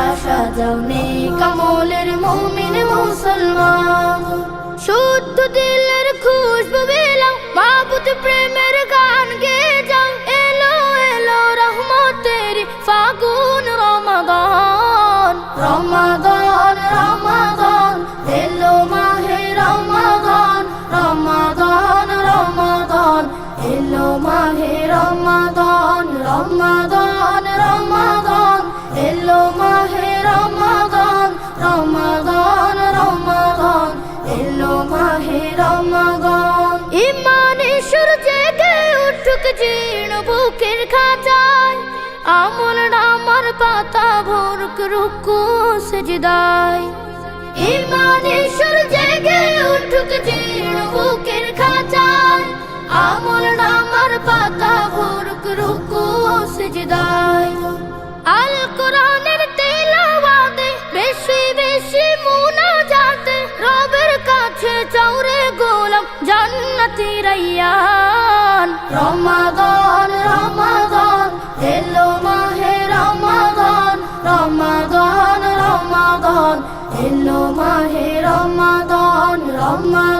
বসরা সাজাওনে কমলের মুমিন মুসলমান। শুদ্ধ দিলের খুশবু বেলাও মাবুত প্রেমের বুকের খাঁচায়, আমল নামার পাতা ভোরক রুকু সজদায়। ইমানে সূর্যে গে উঠুক জীর্ণ বুকের খাঁচায়, আমল নামার পাতা ভোরক রুকু সজদায়। আল কোরআনের তেলাওয়াতে বেশি বেশি মুনাজাতে রবের কাছে চাউরে গোলাম জান্নাতি রাইয়ান এলো মাহে রমাদান রমাদান